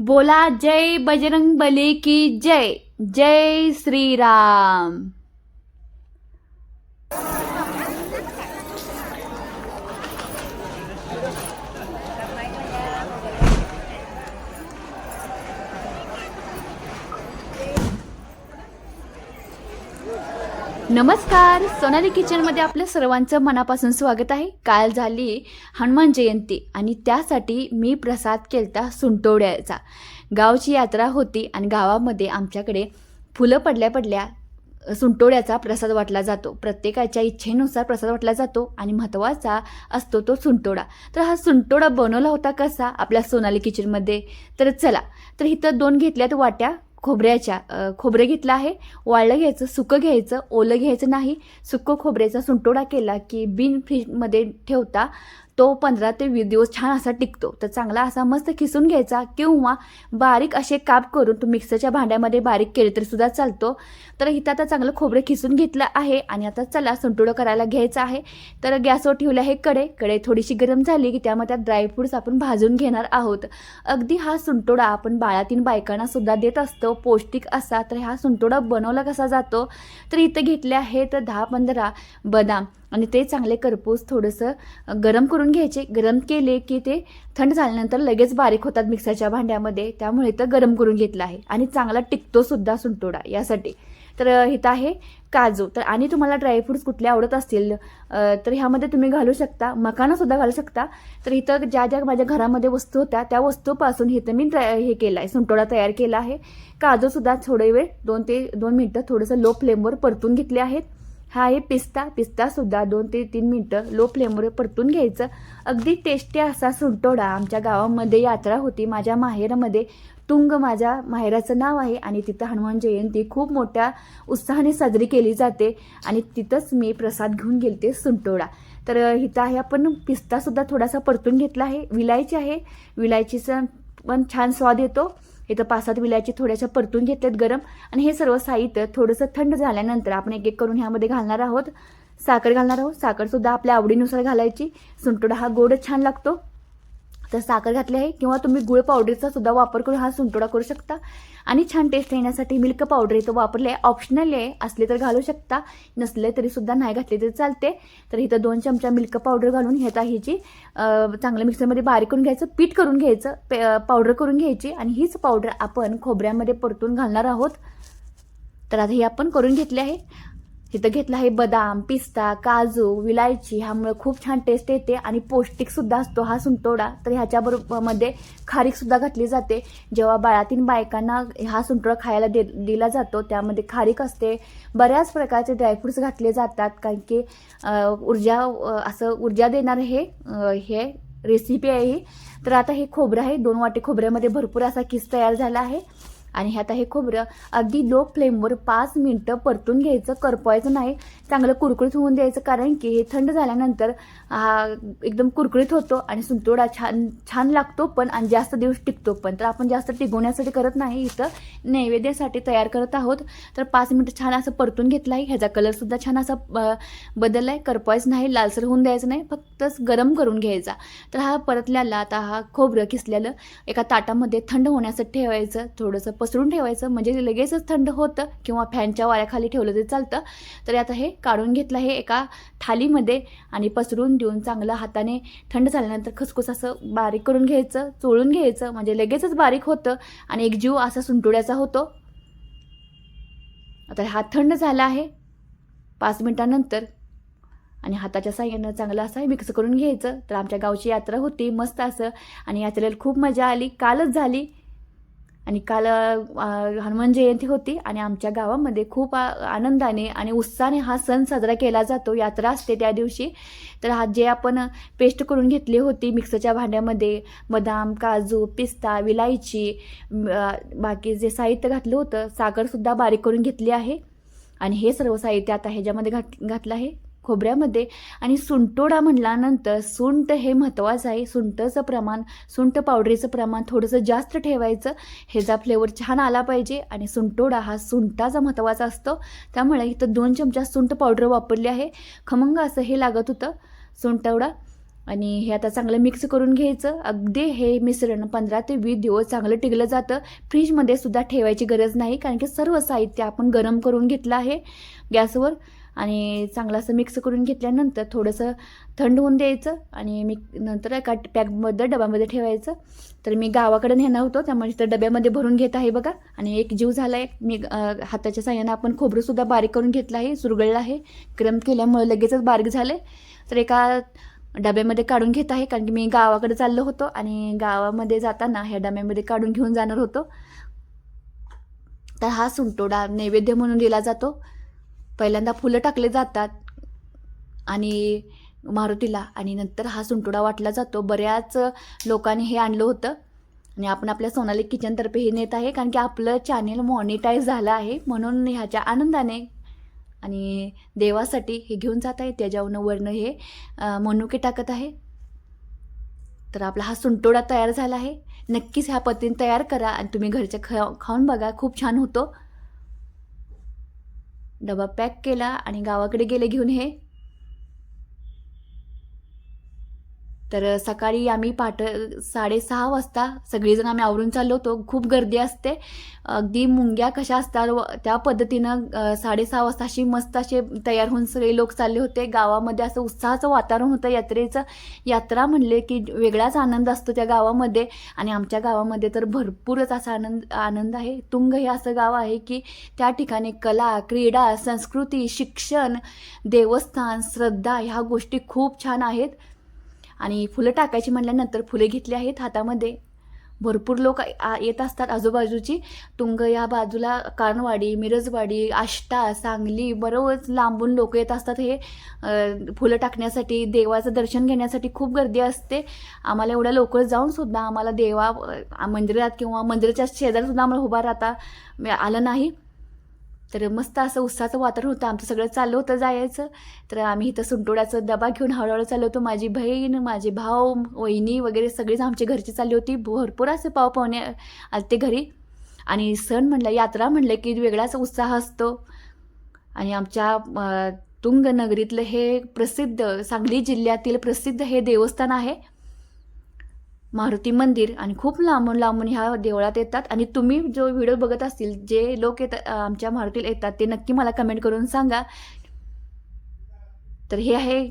बोला जय बजरंग बली की जय जय श्रीराम. नमस्कार सोनाली किचनमध्ये आपल्या सर्वांचं मनापासून स्वागत आहे. काल झाली हनुमान जयंती आणि त्यासाठी मी प्रसाद केलता सुंटोड्याचा. गावची यात्रा होती आणि गावामध्ये आमच्याकडे फुलं पडल्या पडल्या सुंटोड्याचा प्रसाद वाटला जातो. प्रत्येकाच्या इच्छेनुसार प्रसाद वाटला जातो आणि महत्त्वाचा असतो तो सुंटोडा. तर हा सुंटोडा बनवला होता कसा? आपल्या सोनाली किचनमध्ये तर चला तर इथं दोन घेतल्यात वाट्या. खोबऱ्याच्या खोबरं घेतलं आहे. वाळलं घ्यायचं सुकं घ्यायचं ओलं घ्यायचं नाही. सुकं खोबऱ्याचा सुंटोडा केला की बिन फ्रीजमध्ये ठेवता तो पंधरा ते वीस दिवस छान असा टिकतो. तर चांगला असा मस्त खिसून घ्यायचा किंवा बारीक असे काप करून तो मिक्सरच्या भांड्यामध्ये बारीक केले तरी सुद्धा चालतो. तर इथं आता चांगलं खोबरं खिसून घेतलं आहे आणि आता चला सुंटोडं करायला घ्यायचं आहे. तर गॅसवर ठेवलं आहे कडे. कडे थोडीशी गरम झाली की त्यामध्ये ड्रायफ्रुट्स आपण भाजून घेणार आहोत. अगदी हा सुंटोडा आपण बाळातीन बायकांना सुद्धा देत असतो. पौष्टिक असा तर हा सुंटोडा बनवला कसा जातो? तर इथं घेतले आहेत दहा पंधरा बदाम. आणि ते चांगले करपूस थोडंसं गरम करून घ्यायचे. गरम केले की ते थंड झाल्यानंतर लगेच बारीक होतात मिक्सरच्या भांड्यामध्ये. त्यामुळे इथं गरम करून घेतलं आहे. आणि चांगला टिकतो सुद्धा सुंटोडा यासाठी. तर इथं आहे काजू. तर आणि तुम्हाला ड्रायफ्रूट्स कुठले आवडत असतील तर ह्यामध्ये तुम्ही घालू शकता. मकानंसुद्धा घालू शकता. तर इथं ज्या ज्या माझ्या घरामध्ये वस्तू होत्या त्या वस्तूपासून इथं मी हे केलं आहे सुंटोडा तयार केला आहे. काजूसुद्धा थोडे वेळ दोन ते दोन मिनटं थोडंसं लो फ्लेमवर परतून घेतले आहेत. हा आहे पिस्ता. पिस्तासुद्धा दोन ते तीन मिनटं लो फ्लेमवर परतून घ्यायचं. अगदी टेस्टी असा सुंटोडा आमच्या गावामध्ये यात्रा होती. माझ्या माहेरामध्ये तुंग माझ्या माहेराचं नाव आहे आणि तिथं हनुमान जयंती खूप मोठ्या उत्साहाने साजरी केली जाते आणि तिथंच मी प्रसाद घेऊन गेलते सुंटोडा तर इथं आहे आपण पिस्तासुद्धा थोडासा परतून घेतला आहे. विलायची आहे. विलायचीचा पण छान स्वाद येतो. इथं पाच सात विलायची थोड्याशा परतून घेतल्यात गरम. आणि हे सर्व साहित्य थोडंसं थंड झाल्यानंतर आपण एक एक करून ह्यामध्ये घालणार आहोत. साखर घालणार आहोत. साखरसुद्धा आपल्या आवडीनुसार घालायची. सुंटोडा हा गोडच छान लागतो. तर साखर घातली आहे किंवा तुम्ही गुळ पावडरचा सुद्धा वापर करून हा सुंटोडा करू शकता. आणि छान टेस्ट येण्यासाठी मिल्क पावडर इथं वापरले आहे. ऑप्शनल आहे. असले तर घालू शकता. नसले तरी सुद्धा नाही घातले तरी चालते. तर इथं दोन चमचा मिल्क पावडर घालून ह्याचा ह्याची चांगल्या चांगलं मिक्सरमध्ये बारीक करून घ्यायचं पीठ करून घ्यायचं पे पावडर करून घ्यायची आणि हीच पावडर आपण खोबऱ्यामध्ये परतून घालणार आहोत. तर आता हे आपण करून घेतले आहे. इथं घेतलं आहे बदाम पिस्ता काजू विलायची. ह्यामुळे खूप छान टेस्ट येते आणि पौष्टिक सुद्धा असतो हा सुंटोडा. तर ह्याच्याबरोबरमध्ये खारीक सुद्धा घातली जाते. जेव्हा बाळातील बायकांना हा सुंटोडा खायला दे दिला जातो त्यामध्ये खारीक असते. बऱ्याच प्रकारचे ड्रायफ्रुट्स घातले जातात. कारण की ऊर्जा असं ऊर्जा देणारं हे हे रेसिपी आहे ही. तर आता हे खोबरं आहे. दोन वाटे खोबऱ्यामध्ये भरपूर असा किस तयार झाला आहे. आणि ह्यात हे खोबरं. अगदी लो फ्लेमवर पाच मिनटं परतून घ्यायचं. करपवायचं नाही. चांगलं कुरकुरीत होऊन द्यायचं. कारण की हे थंड झाल्यानंतर हा एकदम कुरकुरीत होतो आणि सुंतोडा छान छान लागतो पण आणि जास्त दिवस टिकतो पण. तर आपण जास्त टिकवण्यासाठी करत नाही. इथं नैवेद्यासाठी तयार करत आहोत. तर पाच मिनटं छान असं परतून घेतलं आहे ह्याचा कलरसुद्धा छान असा बदलला आहे करपवायचं नाही. लालसर होऊन द्यायचं नाही. फक्तच गरम करून घ्यायचा. तर हा परतल्याला आता हा खोबरं किसलेलं एका ताटामध्ये थंड होण्यासाठी ठेवायचं. थोडंसं पसरून ठेवायचं म्हणजे लगेचच थंड होतं किंवा फॅनच्या वाऱ्याखाली ठेवलं तरी चालतं. तर आता हे काढून घेतलं आहे एका थालीमध्ये आणि पसरून देऊन चांगलं हाताने थंड झाल्यानंतर खसखस असं बारीक करून घ्यायचं चोळून घ्यायचं म्हणजे लगेचच बारीक होतं आणि एक जीव असा सुंटुड्याचा होतो. आता हा थंड झाला आहे पाच मिनिटानंतर आणि हाताच्या साह्यानं चांगलं असं मिक्स करून घ्यायचं. तर आमच्या गावची यात्रा होती मस्त असं आणि यात्रेला खूप मजा आली कालच झाली. आणि काल हनुमान जयंती होती आणि आमच्या गावामध्ये खूप आ- आनंदाने आणि उत्साहाने हा सण साजरा केला जातो. यात्रा असते त्या दिवशी. तर हा जे आपण पेस्ट करून घेतली होती मिक्सरच्या भांड्यामध्ये बदाम काजू पिस्ता विलायची बाकी जे साहित्य घातलं होतं साखरसुद्धा बारीक करून घेतली आहे. आणि हे सर्व साहित्य आता ह्याच्यामध्ये घात घातलं आहे. खोबऱ्यामध्ये आणि सुंटोडा म्हटल्यानंतर सुंट हे महत्त्वाचं आहे. सुंठचं प्रमाण सुंठ पावडरीचं प्रमाण थोडंसं जास्त ठेवायचं. ह्याचा फ्लेवर छान आला पाहिजे आणि सुंटोडा हा सुंठाचा महत्त्वाचा असतो. त्यामुळे इथं दोन चमचा सुंट पावडर वापरली आहे. खमंग असं हे लागत होतं सुंटवडा आणि हे आता चांगलं मिक्स करून घ्यायचं. अगदी हे मिश्रण पंधरा ते वीस दिवस चांगलं टिकलं जातं. फ्रीजमध्ये सुद्धा ठेवायची गरज नाही कारण की सर्व साहित्य आपण गरम करून घेतलं आहे. गॅसवर आणि चांगलं असं मिक्स करून घेतल्यानंतर थोडंसं थंड होऊन द्यायचं आणि मी नंतर एका पॅकमध्ये डब्यामध्ये ठेवायचं. तर मी गावाकडे नेणार होतो त्यामुळे तर डब्यामध्ये भरून घेत आहे बघा. आणि एक जीव झाला आहे मी हाताच्या साह्यानं आपण खोबरंसुद्धा बारीक करून घेतलं आहे सुरगळलं आहे. क्रम केल्यामुळे लगेचच बारीक झाले तर एका डब्यामध्ये काढून घेत आहे कारण की मी गावाकडे चाललो होतो आणि गावामध्ये जाताना ह्या डब्यामध्ये काढून घेऊन जाणार होतो. तर हा सुंटोडा नैवेद्य म्हणून दिला जातो. पहिल्यांदा फुलं टाकले जातात आणि मारुतीला आणि नंतर हा सुंटुडा वाटला जातो. बऱ्याच लोकांनी हे आणलं होतं आणि आपण आपल्या सोनाली किचनतर्फे हे नेत आहे कारण की आपलं चॅनेल मॉनिटाईज झालं आहे. म्हणून ह्याच्या आनंदाने आणि देवासाठी हे घेऊन जात आहे. त्याच्यावरनं वरनं हे मनुके टाकत आहे. तर आपला हा सुंटोडा तयार झाला आहे. नक्कीच ह्या पद्धतीने तयार करा आणि तुम्ही घरच्या खा खाऊन बघा. खूप छान होतो. डबा पॅक केला आणि गावाकडे गेले घेऊन हे. तर सकाळी आम्ही पाठ साडेसहा वाजता सगळीजण आम्ही आवरून चाललो होतो. खूप गर्दी असते. अगदी मुंग्या कशा असतात व त्या पद्धतीनं साडेसहा वाजता अशी मस्त असे तयार होऊन सगळे लोक चालले होते. गावामध्ये असं उत्साहाचं वातावरण होतं. यात्रेचं यात्रा म्हणले की वेगळाच आनंद असतो त्या गावामध्ये. आणि आमच्या गावामध्ये तर भरपूरच असा आनंद आनंद आहे. तुंग हे असं गाव आहे की त्या ठिकाणी कला क्रीडा संस्कृती शिक्षण देवस्थान श्रद्धा ह्या गोष्टी खूप छान आहेत. आणि फुलं टाकायची म्हटल्यानंतर फुले घेतली आहेत हातामध्ये. भरपूर लोक आ- येत असतात आजूबाजूची. तुंग या बाजूला कानवाडी मिरजवाडी आष्टा सांगली बरोच लांबून लोक येत असतात हे. फुलं टाकण्यासाठी देवाचं दर्शन घेण्यासाठी खूप गर्दी असते. आम्हाला एवढ्या लवकर जाऊन सुद्धा आम्हाला देवा मंदिरात किंवा मंदिराच्या शेजारीसुद्धा आम्हाला उभा राहता आलं नाही. तर मस्त असं उत्साहाचं वातावरण होतं. आमचं सगळं चाललं होतं जायचं. तर आम्ही इथं सुंटोड्याचा डबा घेऊन हळूहळू चाललो होतो. माझी बहीण माझे भाऊ वहिनी वगैरे सगळीच आमची घरची चालली होती. भरपूर असे पाव पाहुणे आलते घरी. आणि सण म्हणलं यात्रा म्हणलं की वेगळाच उत्साह असतो. आणि आमच्या तुंगनगरीतलं हे प्रसिद्ध सांगली जिल्ह्यातील प्रसिद्ध हे देवस्थान आहे. मारुती मंदिर आणि खूप लांबून लांबून ह्या देवळात येतात. आणि तुम्ही जो व्हिडिओ बघत असतील जे लोक येतात आमच्या मारुतीला येतात ते नक्की मला कमेंट करून सांगा. तर हे आहे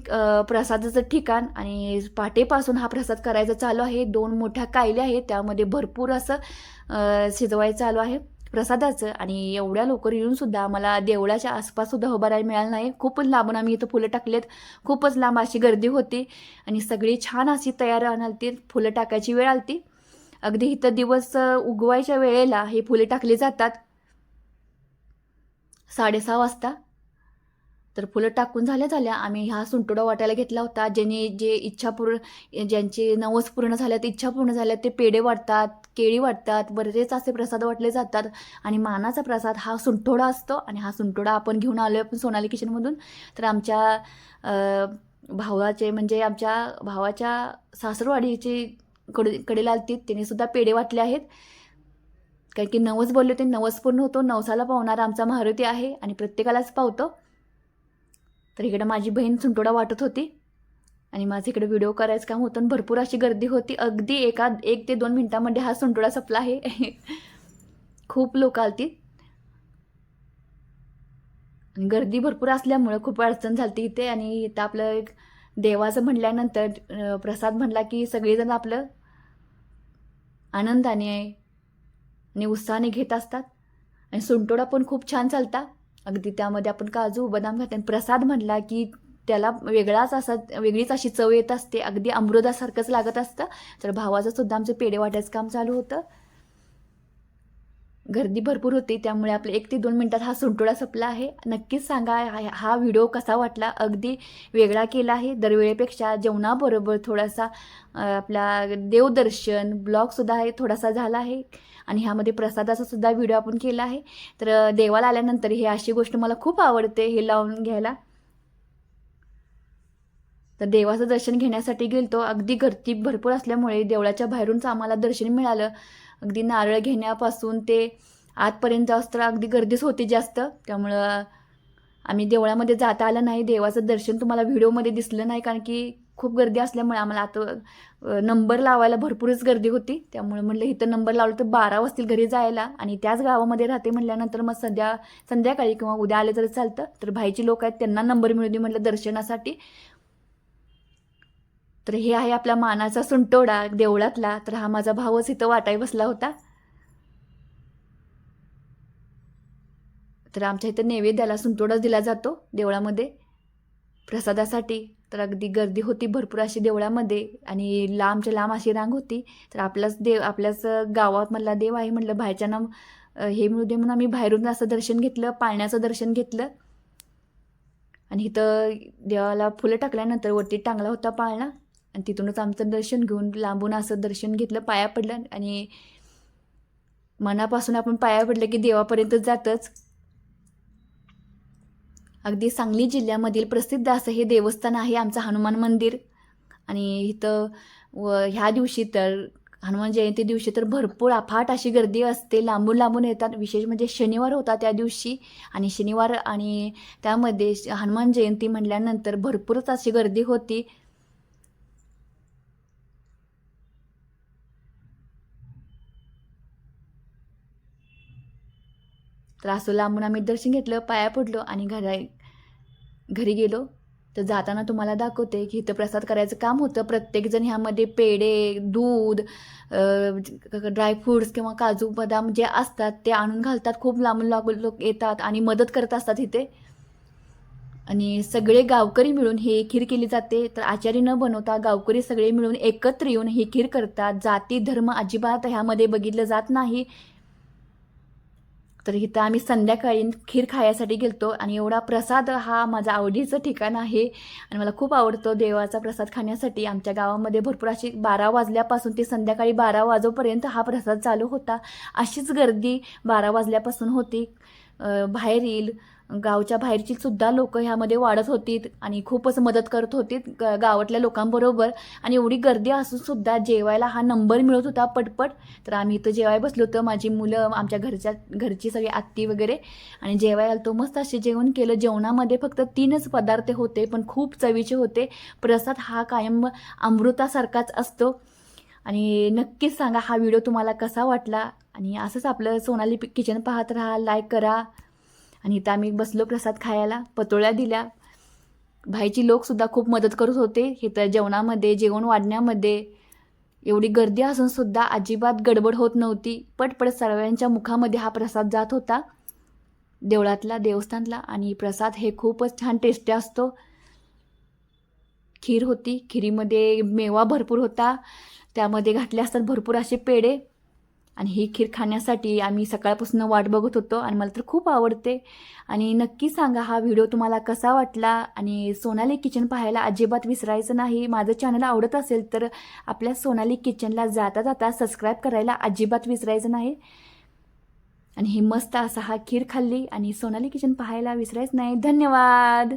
प्रसादाचं ठिकाण आणि पहाटेपासून हा प्रसाद करायचा चालू आहे. दोन मोठ्या कायल्या आहेत त्यामध्ये भरपूर असं शिजवायचं चालू आहे. प्रसादाचं आणि एवढ्या लवकर येऊन सुद्धा आम्हाला देवळाच्या आसपास सुद्धा राहायला मिळालं नाही. खूपच लांबून आम्ही इथं फुलं टाकलेत. खूपच लांब अशी गर्दी होती आणि सगळी छान अशी तयार आलती. फुलं टाकायची वेळ आलती. अगदी इथं दिवस उगवायच्या वेळेला हे फुले टाकली जातात. साडेसहा वाजता. तर फुलं टाकून झाल्या झाल्या आम्ही हा सुंटोडा वाटायला घेतला होता. ज्यांनी जे इच्छा पूर्ण ज्यांचे नवस पूर्ण झाल्यात इच्छा पूर्ण झाल्यात ते पेढे वाटतात केळी वाटतात बरेच असे प्रसाद वाटले जातात. आणि मानाचा प्रसाद हा सुंठोडा असतो आणि हा सुंटोडा आपण घेऊन आलो आपण सोनाली किचनमधून तर आमच्या भावाचे म्हणजे आमच्या भावाच्या सासरवाडीचे कडे कडेला आलतीत त्यांनी सुद्धा पेढे वाटले आहेत. कारण की नवस बोलले होते नवस पूर्ण होतो नवसाला पावणारा आमचा महारुती आहे आणि प्रत्येकालाच पावतो. तर इकडं माझी बहीण सुंटोडा वाटत होती. आणि माझं इकडे व्हिडिओ करायचं काम होतं आणि भरपूर अशी गर्दी होती. अगदी एका एक ते दोन मिनटामध्ये हा सुंटोडा संपला आहे. खूप लोक आलती. गर्दी भरपूर असल्यामुळं खूप अडचण झाली इथे. आणि इथं आपलं एक देवाचं म्हणल्यानंतर प्रसाद म्हणला की सगळेजण आपलं आनंदाने आणि उत्साहाने घेत असतात. आणि सुंटोडा पण खूप छान चालता. अगदी त्यामध्ये आपण काजू बदाम घालतो आणि प्रसाद म्हणला की त्याला वेगळाच असा वेगळीच अशी चव येत असते. अगदी अमृतासारखंच लागत असतं. तर भावाचं सुद्धा आमचं पेढे वाटायचं काम चालू होतं. गर्दी भरपूर होती त्यामुळे आपले एक ते दोन मिनटात हा सुंटोळा संपला आहे. नक्कीच सांगा हा- हा व्हिडिओ कसा वाटला? अगदी वेगळा केला आहे. दरवेळेपेक्षा जेवणाबरोबर थोडासा आपला देवदर्शन ब्लॉगसुद्धा आहे थोडासा झाला आहे. आणि ह्यामध्ये प्रसादाचा सुद्धा व्हिडिओ आपण केला आहे. तर देवाला आल्यानंतर हे अशी गोष्ट मला खूप आवडते हे लावून घ्यायला. तर देवाचं दर्शन घेण्यासाठी गेलतो. अगदी गर्दी भरपूर असल्यामुळे देवळाच्या बाहेरूनच आम्हाला दर्शन मिळालं. अगदी नारळ घेण्यापासून ते आतपर्यंत जाऊस अगदी गर्दीच होती जास्त. त्यामुळं आम्ही देवळामध्ये जाता आलं नाही. देवाचं दर्शन तुम्हाला व्हिडिओमध्ये दिसलं नाही. कारण की खूप गर्दी असल्यामुळे आम्हाला आता नंबर लावायला भरपूरच गर्दी होती. त्यामुळे म्हटलं इथं नंबर लावलं तर बारा वाजतील घरी जायला. आणि त्याच गावामध्ये राहते म्हटल्यानंतर मग सध्या संध्याकाळी किंवा उद्या आले तरी चालतं तर भाईची लोक आहेत त्यांना नंबर मिळू दे म्हटलं दर्शनासाठी. तर हे आहे आपला मानाचा सुंटोडा देवळातला. तर हा माझा भावच इथं वाटाय बसला होता. तर आमच्या इथं नैवेद्याला सुंटोडाच दिला जातो देवळामध्ये. प्रसादासाठी. तर अगदी गर्दी होती भरपूर अशी देवळामध्ये आणि लांबच्या लांब अशी रांग होती. तर आपल्याच देव आपल्याच गावात मधला देव आहे म्हटलं बाहेरच्या हे मिळू दे म्हणून आम्ही बाहेरून असं दर्शन घेतलं पाळण्याचं दर्शन घेतलं. आणि इथं देवाला फुलं टाकल्यानंतर वरती टांगला होता पाळणा. आणि तिथूनच आमचं दर्शन घेऊन लांबून असं दर्शन घेतलं पाया पडलं. आणि मनापासून आपण पाया पडलं की देवापर्यंत जातच. अगदी सांगली जिल्ह्यामधील प्रसिद्ध असं हे देवस्थान आहे आमचं हनुमान मंदिर. आणि इथं व ह्या दिवशी तर हनुमान जयंती दिवशी तर भरपूर अफाट अशी गर्दी असते. लांबून लांबून येतात. विशेष म्हणजे शनिवार होता त्या दिवशी. आणि शनिवार आणि त्यामध्ये श- हनुमान जयंती म्हटल्यानंतर भरपूरच अशी गर्दी होती. तर असं लांबून आम्ही दर्शन घेतलं पाया पडलो आणि घरा घरी गेलो तर जाताना तुम्हाला दाखवते की इथं प्रसाद करायचं काम होतं. प्रत्येकजण ह्यामध्ये पेढे दूध ड्रायफ्रूट्स किंवा काजू बदाम जे असतात ते आणून घालतात. खूप लांबून लांबून लोक येतात आणि मदत करत असतात इथे. आणि सगळे गावकरी मिळून ही खीर केली जाते. तर आचारी न बनवता गावकरी सगळे मिळून एकत्र येऊन ही खीर करतात. जाती धर्म अजिबात ह्यामध्ये बघितलं जात नाही. तर इथं आम्ही संध्याकाळी खीर खायसाठी गेलतो आणि एवढा प्रसाद हा माझा आवडीचं ठिकाण आहे. आणि मला खूप आवडतो देवाचा प्रसाद खाण्यासाठी. आमच्या गावामध्ये भरपूर अशी बारा वाजल्यापासून ते संध्याकाळी बारा वाजोपर्यंत हा प्रसाद चालू होता. अशीच गर्दी बारा वाजल्यापासून होती. बाहेर येईल. गावच्या बाहेरची सुद्धा लोक ह्यामध्ये वाढत होती आणि खूपच मदत करत होती ग- गावातल्या लोकांबरोबर. आणि एवढी गर्दी असून सुद्धा जेवायला हा नंबर मिळत होता पटपट. तर आम्ही इथं जेवाय बसलो होतो. माझी मुलं आमच्या घरच्या घरची सगळी आत्ती वगैरे. आणि जेवायला तो मस्त असे जेवण केलं. जेवणामध्ये फक्त तीनच पदार्थ होते पण खूप चवीचे होते. प्रसाद हा कायम अमृतासारखाच असतो. आणि नक्कीच सांगा हा व्हिडिओ तुम्हाला कसा वाटला? आणि असंच आपलं सोनाली किचन पाहत राहा लाईक करा. आणि इथं आम्ही बसलो प्रसाद खायला पतोळ्या दिल्या. भाईची लोकसुद्धा खूप मदत करत होते. इथं जेवणामध्ये जेवण वाढण्यामध्ये. एवढी गर्दी असूनसुद्धा अजिबात गडबड होत नव्हती. पटपट सर्वांच्या मुखामध्ये हा प्रसाद जात होता. देवळातला देवस्थानला. आणि प्रसाद हे खूपच छान टेस्टी असतो. खीर होती. खिरीमध्ये मेवा भरपूर होता. त्यामध्ये घातले असतात भरपूर असे पेढे. आणि ही खीर खाण्यासाठी आम्ही सकाळपासून वाट बघत होतो आणि मला तर खूप आवडते. आणि नक्की सांगा हा व्हिडिओ तुम्हाला कसा वाटला? आणि सोनाली किचन पाहायला अजिबात विसरायचं नाही. माझं चॅनल आवडत असेल तर आपल्या सोनाली किचनला जाता जाता सबस्क्राईब करायला अजिबात विसरायचं नाही. आणि ही मस्त असा हा खीर खाल्ली आणि सोनाली किचन पाहायला विसरायचं नाही. धन्यवाद!